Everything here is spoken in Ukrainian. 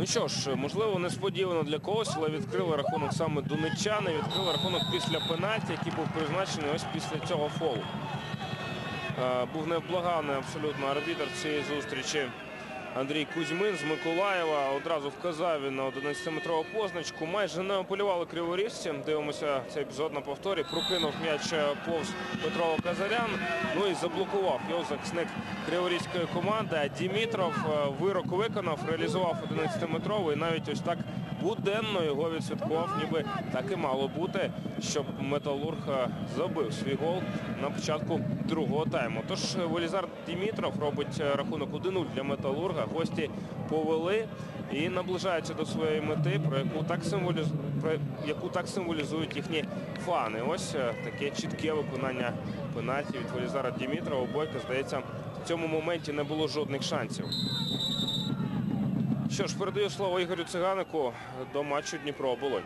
Ну що ж, можливо, несподівано для когось, але відкрили рахунок саме донеччани. Відкрили рахунок після пенальті, який був призначений ось після цього фолу. Е, Був невблаганий абсолютно арбітр цієї зустрічі. Андрій Кузьмин з Миколаєва одразу вказав він на 11-метрову позначку. Майже не ополювали криворіжці. Дивимося цей епізод на повторі. Прокинув м'яч е, повз Петро Казарян. Ну і заблокував його захисник криворізької команди. А Дімітров е, вирок виконав, реалізував 11-метровий. І навіть ось так буденно його відсвяткував, ніби так і мало бути, щоб Металург е, забив свій гол на початку другого тайму. Тож Велізар Дімітров робить рахунок 1-0 для Металурга. Гості повели і наближаються до своєї мети, про яку так символіз... про яку так символізують їхні фани. Ось е, таке чітке виконання пенальті від Велізара Дімітрова. У Бойка, здається, в цьому моменті не було жодних шансів. Що ж, передаю слово Ігорю Циганику до матчу Дніпро Оболонь.